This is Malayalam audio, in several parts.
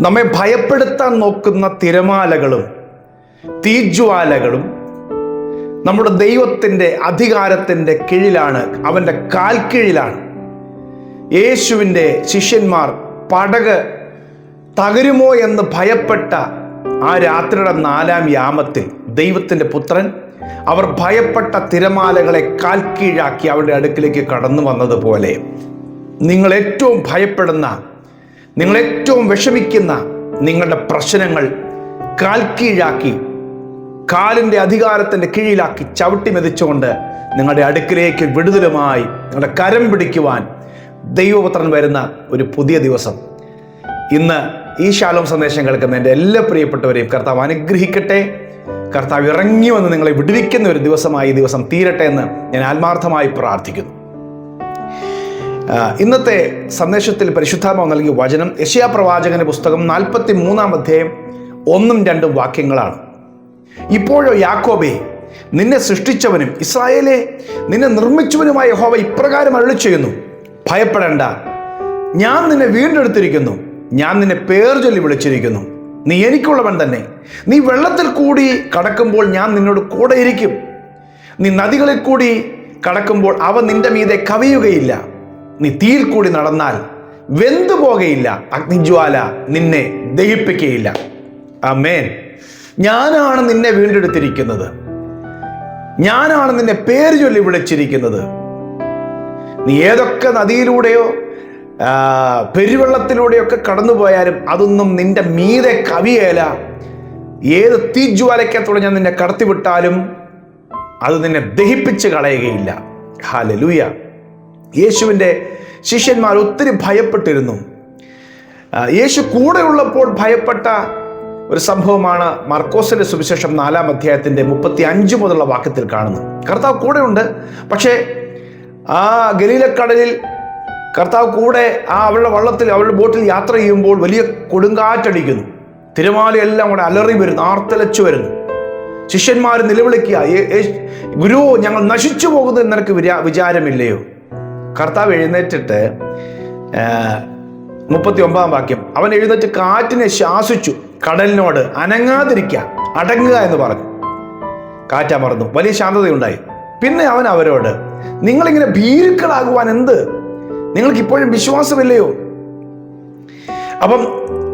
നമ്മെ ഭയപ്പെടുത്താൻ നോക്കുന്ന തിരമാലകളും തീജ്വാലകളും നമ്മുടെ ദൈവത്തിന്റെ അധികാരത്തിന്റെ കീഴിലാണ് അവന്റെ കാൽക്കീഴിലാണ് യേശുവിന്റെ ശിഷ്യന്മാർ പടക് തകരുമോ എന്ന് ഭയപ്പെട്ട ആ രാത്രിയുടെ നാലാം യാമത്തിൽ ദൈവത്തിന്റെ പുത്രൻ അവർ ഭയപ്പെട്ട തിരമാലകളെ കാൽക്കീഴാക്കി അവരുടെ അടുക്കിലേക്ക് കടന്നു വന്നതുപോലെ നിങ്ങൾ ഏറ്റവും ഭയപ്പെടുന്ന നിങ്ങൾ ഏറ്റവും വിഷമിക്കുന്ന നിങ്ങളുടെ പ്രശ്നങ്ങൾ കാൽ കീഴാക്കി കാലിന്റെ അധികാരത്തിന്റെ കീഴിലാക്കി ചവിട്ടി മെതിച്ചുകൊണ്ട് നിങ്ങളുടെ അടുക്കിലേക്ക് വിടുതലുമായി നിങ്ങളുടെ കരം പിടിക്കുവാൻ ദൈവപുത്രൻ വരുന്ന ഒരു പുതിയ ദിവസം. ഇന്ന് ഈ ശാലോം സന്ദേശം കേൾക്കുന്ന എന്റെ എല്ലാ പ്രിയപ്പെട്ടവരെയും കർത്താവ് അനുഗ്രഹിക്കട്ടെ. കർത്താവ് ഇറങ്ങി വന്ന് നിങ്ങളെ വിടുവിക്കുന്ന ഒരു ദിവസമായി ഈ ദിവസം തീരട്ടെ എന്ന് ഞാൻ ആത്മാർത്ഥമായി പ്രാർത്ഥിക്കുന്നു. ഇന്നത്തെ സന്ദേശത്തിൽ പരിശുദ്ധാത്മാവ് നൽകിയ വചനം യശയാ പ്രവാചകന്റെ പുസ്തകം നാൽപ്പത്തി മൂന്നാം അധ്യായം ഒന്നും രണ്ടും വാക്യങ്ങളാണ്. ഇപ്പോഴോ യാക്കോബേ നിന്നെ സൃഷ്ടിച്ചവനും ഇസ്രായേലെ നിന്നെ നിർമ്മിച്ചവനുമായ ഹോവ ഇപ്രകാരം അരുളി ചെയ്യുന്നു. ഭയപ്പെടേണ്ട. ഞാൻ നിന്നെ വീണ്ടെടുത്തിരിക്കുന്നു. ഞാൻ നിന്നെ പേർ ചൊല്ലി വിളിച്ചിരിക്കുന്നു. നീ എനിക്കുള്ളവൻ തന്നെ. നീ വെള്ളത്തിൽ കൂടി കടക്കുമ്പോൾ ഞാൻ നിന്നോട് കൂടെ ഇരിക്കും നീ നദികളിൽ കൂടി കടക്കുമ്പോൾ അവ നിന്റെ മീതെ കവിയുകയില്ല. നീ തീയിൽ കൂടി നടന്നാൽ വെന്തു പോകയില്ല. അഗ്നിജ്വാല നിന്നെ ദഹിപ്പിക്കുകയില്ല അമേൻ ഞാനാണ് നിന്നെ വീണ്ടെടുത്തിരിക്കുന്നത്. ഞാനാണ് നിന്നെ പേര് ചൊല്ലി വിളിച്ചിരിക്കുന്നത്. നീ ഏതൊക്കെ നദിയിലൂടെയോ പെരുവെള്ളത്തിലൂടെയൊക്കെ കടന്നു പോയാലും അതൊന്നും നിന്റെ മീതെ കവിയേല. ഏത് തീജ്വാലയ്ക്കത്തോടെ ഞാൻ നിന്നെ കടത്തിവിട്ടാലും അത് നിന്നെ ദഹിപ്പിച്ച് കളയുകയില്ല. ഹാലലൂയ യേശുവിന്റെ ശിഷ്യന്മാർ ഒത്തിരി ഭയപ്പെട്ടിരുന്നു. യേശു കൂടെയുള്ളപ്പോൾ ഭയപ്പെട്ട ഒരു സംഭവമാണ് മർക്കോസിന്റെ സുവിശേഷം നാലാം അധ്യായത്തിന്റെ മുപ്പത്തി അഞ്ച് മുതലുള്ള വാക്യത്തിൽ കാണുന്നത്. കർത്താവ് കൂടെയുണ്ട് പക്ഷേ ആ ഗലീലക്കടലിൽ കർത്താവ് കൂടെ ആ അവളുടെ വള്ളത്തിൽ അവളുടെ ബോട്ടിൽ യാത്ര ചെയ്യുമ്പോൾ വലിയ കൊടുങ്കാറ്റടിക്കുന്നു. തിരമാലയെല്ലാം കൂടെ അലറി വരുന്നു ആർത്തലച്ചു വരുന്നു. ശിഷ്യന്മാർ നിലവിളിക്കുക "ഏ- ഏ- ഗുരു ഞങ്ങൾ നശിച്ചു പോകുന്നത് നിനക്ക് വിചാരമില്ലയോ? കർത്താവ് എഴുന്നേറ്റിട്ട് മുപ്പത്തി ഒമ്പതാം വാക്യം അവൻ എഴുന്നേറ്റ് കാറ്റിനെ ശാസിച്ചു കടലിനോട് അനങ്ങാതിരിക്കുക അടങ്ങുക എന്ന് പറഞ്ഞു. കാറ്റമർന്നു വലിയ ശാന്തതയുണ്ടായി. പിന്നെ അവൻ അവരോട് നിങ്ങളിങ്ങനെ ഭീരുക്കളാകുവാൻ എന്ത്? നിങ്ങൾക്ക് ഇപ്പോഴും വിശ്വാസമില്ലയോ? അപ്പം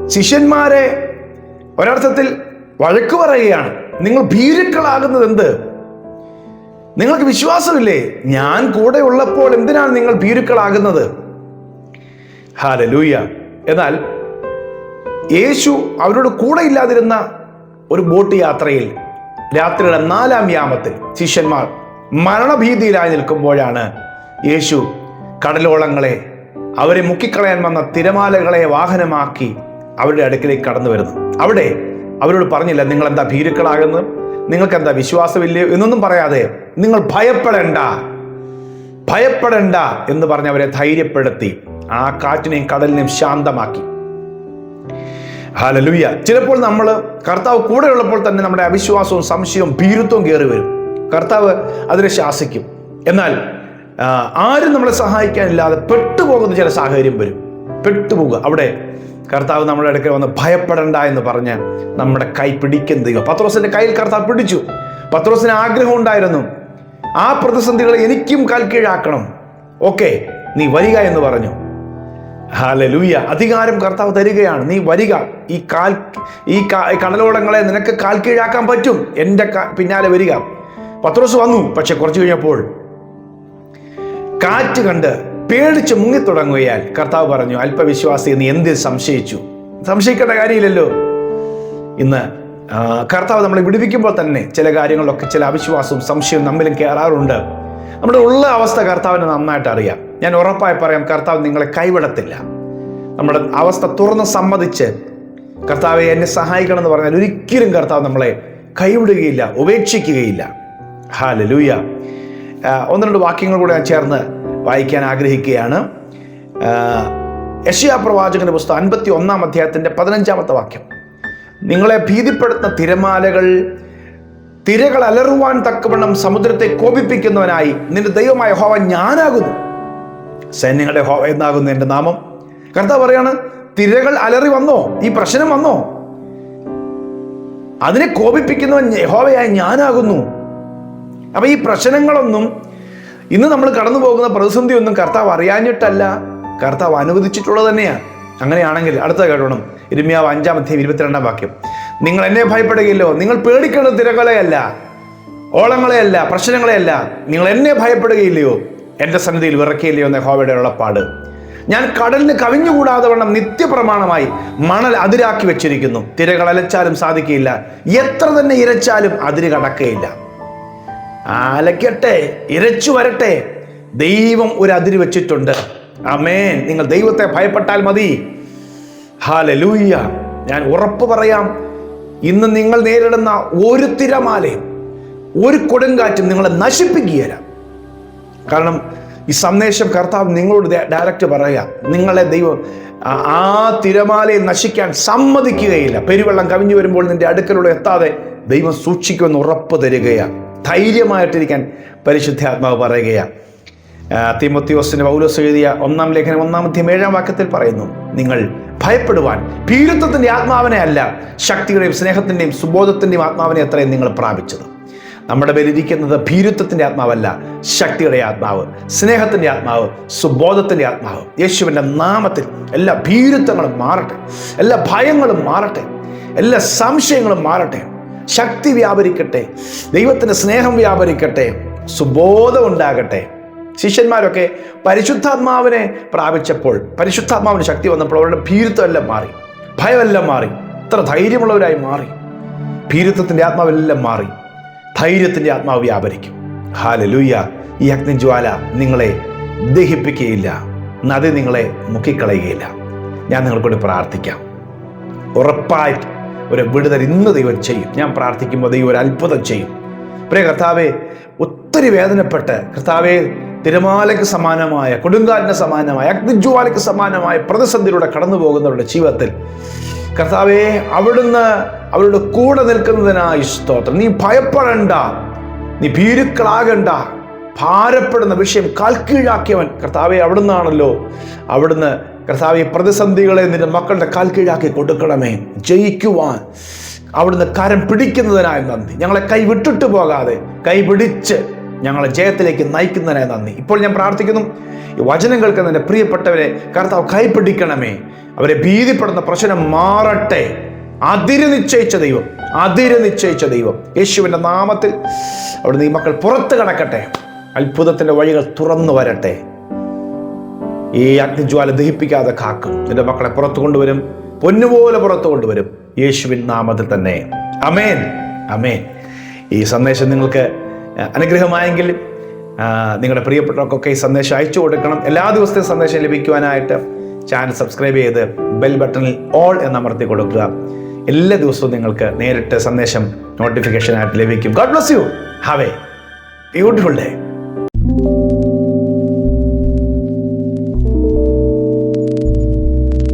ശിഷ്യന്മാരെ ഒരർത്ഥത്തിൽ വഴക്ക് പറയുകയാണ് നിങ്ങൾ ഭീരുക്കളാകുന്നത് എന്ത്? നിങ്ങൾക്ക് വിശ്വാസമില്ലേ? ഞാൻ കൂടെ ഉള്ളപ്പോൾ എന്തിനാണ് നിങ്ങൾ ഭീരുക്കളാകുന്നത്? ഹാലലൂയ എന്നാൽ യേശു അവരോട് കൂടെ ഇല്ലാതിരുന്ന ഒരു ബോട്ട് യാത്രയിൽ രാത്രിയുടെ നാലാം യാമത്തിൽ ശിഷ്യന്മാർ മരണഭീതിയിലായി നിൽക്കുമ്പോഴാണ് യേശു കടലോളങ്ങളെ അവരെ മുക്കിക്കളയാൻ വന്ന തിരമാലകളെ വാഹനമാക്കി അവരുടെ അടുക്കിലേക്ക് കടന്നു വരുന്നു അവിടെ അവരോട് പറഞ്ഞില്ല നിങ്ങൾ എന്താ ഭീരുക്കളാകുന്നത്? നിങ്ങൾക്ക് എന്താ വിശ്വാസമില്ലയോ എന്നൊന്നും പറയാതെ നിങ്ങൾ ഭയപ്പെടേണ്ട ഭയപ്പെടേണ്ട എന്ന് പറഞ്ഞ് അവരെ ധൈര്യപ്പെടുത്തി ആ കാറ്റിനെയും കടലിനെയും ശാന്തമാക്കി. ഹലലുയ്യ ചിലപ്പോൾ നമ്മൾ കർത്താവ് കൂടെ ഉള്ളപ്പോൾ തന്നെ നമ്മുടെ അവിശ്വാസവും സംശയവും ഭീരുത്വവും കയറി വരും. കർത്താവ് അതിനെ ശാസിക്കും. എന്നാൽ ആരും നമ്മളെ സഹായിക്കാനില്ലാതെ പെട്ടുപോകുന്ന ചില സാഹചര്യം വരും. പെട്ടുപോകുക അവിടെ കർത്താവ് നമ്മുടെ അടുക്കൽ വന്ന് ഭയപ്പെടണ്ട എന്ന് പറഞ്ഞ് നമ്മുടെ കൈ പിടിക്കുന്ന ദൈവം. പത്രോസിന്റെ കയ്യിൽ കർത്താവ് പിടിച്ചു. പത്രോസിന് ആഗ്രഹം ഉണ്ടായിരുന്നു. ആ പ്രതിസന്ധികളെ എനിക്കും കാൽക്കീഴാക്കണം ഓക്കെ നീ വരിക എന്ന് പറഞ്ഞു. ഹാലലൂയ അധികാരം കർത്താവ് തരികയാണ്. നീ വരിക. ഈ കാൽ ഈ കടലോടങ്ങളെ നിനക്ക് കാൽ കീഴാക്കാൻ പറ്റും. എന്റെ പിന്നാലെ വരിക. പത്രോസ് വന്നു. പക്ഷെ കുറച്ച് കഴിഞ്ഞപ്പോൾ കാറ്റ് കണ്ട് പേടിച്ച് മുങ്ങിത്തുടങ്ങുകയാൽ കർത്താവ് പറഞ്ഞു അല്പവിശ്വാസി എന്ന് എന്തിൽ സംശയിച്ചു? സംശയിക്കേണ്ട കാര്യമില്ലല്ലോ. ഇന്ന് കർത്താവ് നമ്മളെ വിടുവിക്കുമ്പോൾ തന്നെ ചില കാര്യങ്ങളിലൊക്കെ ചില അവിശ്വാസവും സംശയവും നമ്മിലും കയറാറുണ്ട്. നമ്മുടെ ഉള്ള അവസ്ഥ കർത്താവിന് നന്നായിട്ട് അറിയാം. ഞാൻ ഉറപ്പായി പറയാം കർത്താവ് നിങ്ങളെ കൈവിടത്തില്ല. നമ്മുടെ അവസ്ഥ തുറന്ന് സമ്മതിച്ച് കർത്താവെ എന്നെ സഹായിക്കണം എന്ന് പറഞ്ഞാൽ ഒരിക്കലും കർത്താവ് നമ്മളെ കൈവിടുകയില്ല ഉപേക്ഷിക്കുകയില്ല. ഹാലലൂയ. ഒന്ന് രണ്ട് വാക്യങ്ങൾ കൂടെ ഞാൻ ചേർന്ന് വായിക്കാൻ ആഗ്രഹിക്കുകയാണ്. യശയാ പ്രവാചകന്റെ പുസ്തകം അൻപത്തി ഒന്നാം അധ്യായത്തിന്റെ പതിനഞ്ചാമത്തെ വാക്യം. നിങ്ങളെ ഭീതിപ്പെടുത്തുന്ന തിരമാലകൾ തിരകൾ അലറുവാൻ തക്കവണ്ണം സമുദ്രത്തെ കോപിപ്പിക്കുന്നവനായി നിന്റെ ദൈവമായ ഹോവ ഞാനാകുന്നു. സൈന്യങ്ങളുടെ ഹോവ എന്നാകുന്നു എന്റെ നാമം. കർത്താവ് പറയാണ് തിരകൾ അലറി വന്നോ? ഈ പ്രശ്നം വന്നോ? അതിനെ കോപിപ്പിക്കുന്നവൻ ഹോവയായി ഞാനാകുന്നു. അപ്പൊ ഈ പ്രശ്നങ്ങളൊന്നും ഇന്ന് നമ്മൾ കടന്നു പോകുന്ന പ്രതിസന്ധി ഒന്നും കർത്താവ് അറിയാഞ്ഞിട്ടല്ല. കർത്താവ് അനുവദിച്ചിട്ടുള്ളത് തന്നെയാണ് അങ്ങനെയാണെങ്കിൽ അടുത്ത കേട്ടോണം. ഇരുമ്യാവ് അഞ്ചാം അധ്യയം ഇരുപത്തിരണ്ടാം വാക്യം. നിങ്ങൾ എന്നെ ഭയപ്പെടുകയില്ലോ. നിങ്ങൾ പേടിക്കേണ്ട തിരകളെയല്ല. ഓളങ്ങളെയല്ല. പ്രശ്നങ്ങളെയല്ല. നിങ്ങൾ എന്നെ ഭയപ്പെടുകയില്ലയോ. എന്റെ സന്നിധിയിൽ വിറക്കിയില്ലയോ എന്ന ഹോവയുടെ ഉള്ളപ്പാട് ഞാൻ കടലിന് കവിഞ്ഞുകൂടാതെ വണ്ണം നിത്യപ്രമാണമായി മണൽ അതിരാക്കി വെച്ചിരിക്കുന്നു. തിരകൾ അലച്ചാലും സാധിക്കില്ല എത്ര തന്നെ ഇരച്ചാലും അതിര് കടക്കുകയില്ല അലക്കട്ടെ ഇരച്ചു വരട്ടെ. ദൈവം ഒരു അതിര് വെച്ചിട്ടുണ്ട്. അമേൻ നിങ്ങൾ ദൈവത്തെ ഭയപ്പെട്ടാൽ മതി. ഹാലലൂയ്യ ഞാൻ ഉറപ്പ് പറയാം. ഇന്ന് നിങ്ങൾ നേരിടുന്ന ഒരു തിരമാലയും ഒരു കൊടുങ്കാറ്റും നിങ്ങളെ നശിപ്പിക്കുകയില്ല. കാരണം ഈ സന്ദേശം കർത്താവ് നിങ്ങളോട് ഡയറക്റ്റ് പറയുക നിങ്ങളെ ദൈവം ആ- തിരമാലയെ നശിക്കാൻ സമ്മതിക്കുകയില്ല. പെരുവെള്ളം കവിഞ്ഞു വരുമ്പോൾ നിന്റെ അടുക്കലൂടെ എത്താതെ ദൈവം സൂക്ഷിക്കുമെന്ന് ഉറപ്പ് തരികയാണ് ധൈര്യമായിട്ടിരിക്കാൻ പരിശുദ്ധാത്മാവ് പറയുകയാണ്. തീമത്തിയോസിന് പൗലോസ് എഴുതിയ ഒന്നാം ലേഖനം ഒന്നാമത്തെയും ഏഴാം വാക്യത്തിൽ പറയുന്നു നിങ്ങൾ ഭയപ്പെടുവാൻ ഭീരുത്വത്തിന്റെ ആത്മാവിനെ അല്ല ശക്തിയുടെയും സ്നേഹത്തിന്റെയും സുബോധത്തിന്റെയും ആത്മാവിനെ അത്രയും നിങ്ങൾ പ്രാപിച്ചത്. നമ്മുടെ മേലിരിക്കുന്നത് ഭീരുത്വത്തിന്റെ ആത്മാവല്ല ശക്തിയുടെ ആത്മാവ് സ്നേഹത്തിന്റെ ആത്മാവ് സുബോധത്തിന്റെ ആത്മാവ്. യേശുവിന്റെ നാമത്തിൽ എല്ലാ ഭീരുത്വങ്ങളും മാറട്ടെ എല്ലാ ഭയങ്ങളും മാറട്ടെ എല്ലാ സംശയങ്ങളും മാറട്ടെ. ശക്തി വ്യാപരിക്കട്ടെ ദൈവത്തിന്റെ സ്നേഹം വ്യാപരിക്കട്ടെ സുബോധം ഉണ്ടാകട്ടെ. ശിഷ്യന്മാരൊക്കെ പരിശുദ്ധാത്മാവിനെ പ്രാപിച്ചപ്പോൾ പരിശുദ്ധാത്മാവിന് ശക്തി വന്നപ്പോൾ അവരുടെ ഭീരുത്വമെല്ലാം മാറി ഭയമെല്ലാം മാറി ഇത്ര ധൈര്യമുള്ളവരായി മാറി. ഭീരുത്വത്തിന്റെ ആത്മാവെല്ലാം മാറി ധൈര്യത്തിന്റെ ആത്മാവ് വ്യാപരിക്കും. ഹാലലൂയ ഈ അഗ്നിജ്വാല നിങ്ങളെ ദഹിപ്പിക്കുകയില്ല നദി നിങ്ങളെ മുക്കിക്കളയുകയില്ല. ഞാൻ നിങ്ങൾക്കൂടി പ്രാർത്ഥിക്കാം. ഉറപ്പായിട്ട് ഒരു വിടുതൽ ഇന്ന് ദൈവം ചെയ്യും. ഞാൻ പ്രാർത്ഥിക്കുമ്പോൾ ദൈവം ഒരു അത്ഭുതം ചെയ്യും. പ്രേ കർത്താവെ ഒത്തിരി വേദനപ്പെട്ട് കർത്താവെ തിരമാലയ്ക്ക് സമാനമായ കൊടുങ്കാലിന് സമാനമായ അഗ്നിജ്വാലയ്ക്ക് സമാനമായ പ്രതിസന്ധിയിലൂടെ കടന്നു പോകുന്നവരുടെ ജീവിതത്തിൽ കർത്താവെ അവിടുന്ന് അവരുടെ കൂടെ നിൽക്കുന്നതിനായി സ്തോത്രം. നീ ഭയപ്പെടണ്ട നീ ഭീരുക്കളാകണ്ട ഭാരപ്പെടുന്ന വിഷയം കാൽക്കീഴാക്കിയവൻ കർത്താവെ അവിടുന്നാണല്ലോ. അവിടുന്ന് കർത്താവെ പ്രതിസന്ധികളെ നിന്റെ മക്കളുടെ കാൽക്കീഴാക്കി കൊടുക്കണമേ. ജയിക്കുവാൻ അവിടുന്ന് കരം പിടിക്കുന്നതിനായി നന്ദി. ഞങ്ങളെ കൈ വിട്ടിട്ട് പോകാതെ കൈ പിടിച്ച് ഞങ്ങളെ ജയത്തിലേക്ക് നയിക്കുന്നതിനായി നന്ദി. ഇപ്പോൾ ഞാൻ പ്രാർത്ഥിക്കുന്നു ഈ വചനം കേൾക്കുന്ന എന്റെ പ്രിയപ്പെട്ടവരെ കർത്താവ് കൈ പിടിക്കണമേ. അവരെ ഭീതിപ്പെടുന്ന പ്രശ്നം മാറട്ടെ. അതിര് നിശ്ചയിച്ച ദൈവം അതിര് നിശ്ചയിച്ച ദൈവം. യേശുവിന്റെ നാമത്തിൽ അവിടുന്ന് ഈ മക്കൾ പുറത്ത് കടക്കട്ടെ. അത്ഭുതത്തിന്റെ വഴികൾ തുറന്നു വരട്ടെ. ഈ അഗ്നിജ്വാല ദഹിപ്പിക്കാതെ കാക്കും. നിന്റെ മക്കളെ പുറത്തു കൊണ്ടുവരും. പൊന്നുപോലെ പുറത്തു കൊണ്ടുവരും. യേശുവിൻ നാമത്തിൽ തന്നെ. അമേൻ അമേൻ ഈ സന്ദേശം നിങ്ങൾക്ക് അനുഗ്രഹമായെങ്കിൽ നിങ്ങളുടെ പ്രിയപ്പെട്ടവർക്കൊക്കെ ഈ സന്ദേശം അയച്ചു കൊടുക്കണം. എല്ലാ ദിവസത്തെയും സന്ദേശം ലഭിക്കുവാനായിട്ട് ചാനൽ സബ്സ്ക്രൈബ് ചെയ്ത് ബെൽ ബട്ടണിൽ ഓൾ എന്ന് അമർത്തി കൊടുക്കുക. എല്ലാ ദിവസവും നിങ്ങൾക്ക് നേരിട്ട് സന്ദേശം നോട്ടിഫിക്കേഷനായിട്ട് ലഭിക്കും. God bless you have a beautiful day